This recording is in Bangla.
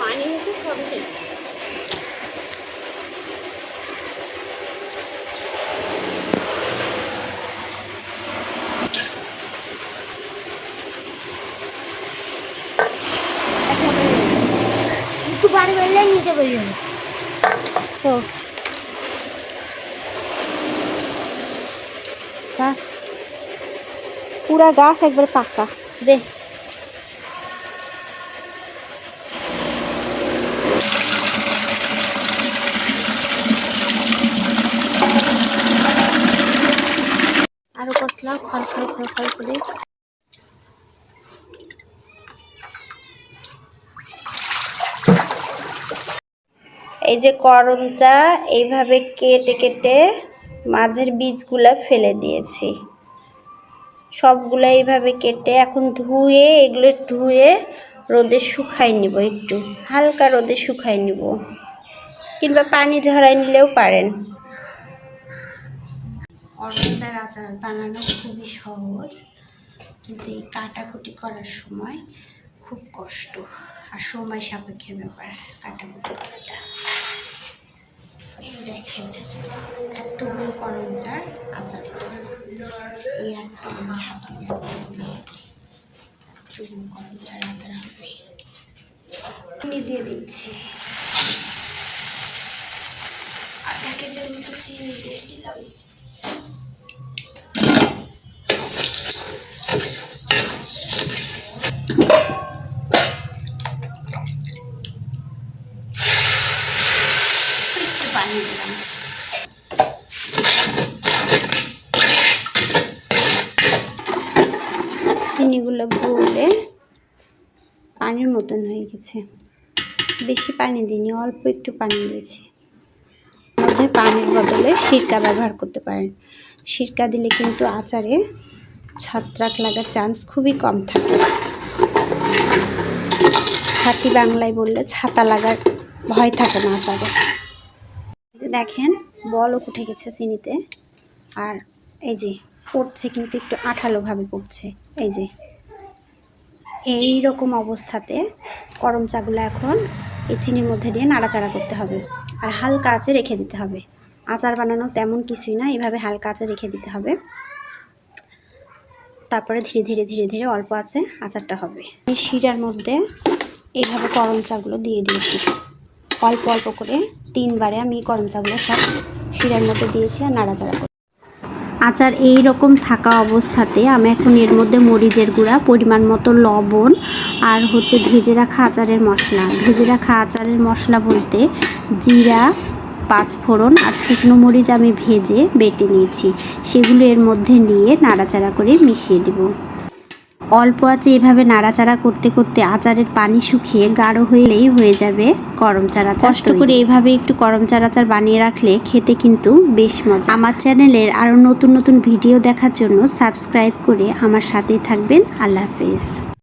পানি হচ্ছে সবশেষ একটু বার পুরা গাছ একবার পাকা। দে। খল করে। এই যে করম চা, এইভাবে কেটে কেটে মাঝের বীজগুলা ফেলে দিয়েছি। সবগুলা এইভাবে কেটে এখন ধুয়ে, এগুলো ধুয়ে রোদে শুকাই নিব একটু। হালকা রোদে শুকাই নিব। কিংবা পানি ঝরাই নিলেও পারেন। করমচার আচার বানানো খুবই সহজ, কিন্তু এই কাটাকুটি করার সময় খুব কষ্ট আর সময় সাপেক্ষের ব্যাপার কাটাকুটি করাটা। দেখেন, এতগুলো করমচার আচার এই আচার হবে। দিয়ে দিচ্ছি। আধা কেজির মতো চিনি দিয়ে দিলাম। চিনিগুলো গলে পানির মতন হয়ে গেছে। বেশি পানি দিইনি অল্প একটু পানি দিয়েছি। মধ্যে পানির বদলে সিরকা ব্যবহার করতে পারেন। সিরকা দিলে কিন্তু আচারে ছত্রাক লাগার চান্স খুবই কম থাকে। ছাতি বাংলায় বললে ছাতা লাগার ভয় থাকে না আচারে। দেখেন, বলও উঠে গেছে চিনিতে। আর এই যে পড়ছে কিন্তু একটু আঠালোভাবে পড়ছে। এই যে এই রকম অবস্থাতে করম চাগুলো এখন এই চিনির মধ্যে দিয়ে নাড়াচাড়া করতে হবে। আর হালকা আঁচে রেখে দিতে হবে। আচার বানানো তেমন কিছুই না, এভাবে হালকা আঁচে রেখে দিতে হবে। তারপরে ধীরে ধীরে ধীরে ধীরে অল্প আছে আচারটা হবে। আমি শিরার মধ্যে এইভাবে করম চাগুলো দিয়ে দিয়েছি। অল্প অল্প করে তিনবারে আমি করম চাগুলো সব শিরার মধ্যে দিয়েছি আর নাড়াচাড়া আচার এই রকম থাকা অবস্থাতে আমি এখন এর মধ্যে মরিচের গুঁড়া, পরিমাণ মতো লবণ আর হচ্ছে ভেজে রাখা আচারের মশলা। ভেজে রাখা আচারের মশলা বলতে জিরা, পাঁচফোড়ন আর শুকনো মরিচ আমি ভেজে বেটে নিয়েছি। সেগুলো এর মধ্যে নিয়ে নাড়াচাড়া করে মিশিয়ে দেব। অল্প আঁচে এভাবে নাড়াচাড়া করতে করতে আচারের পানি শুকিয়ে গাঢ় হইলেই হয়ে যাবে করম চারা কষ্ট করে এভাবে একটু করম চারাচার বানিয়ে রাখলে খেতে কিন্তু বেশ মজা। আমার চ্যানেলের আরও নতুন নতুন ভিডিও দেখার জন্য সাবস্ক্রাইব করে আমার সাথেই থাকবেন। আল্লাহ হাফেজ।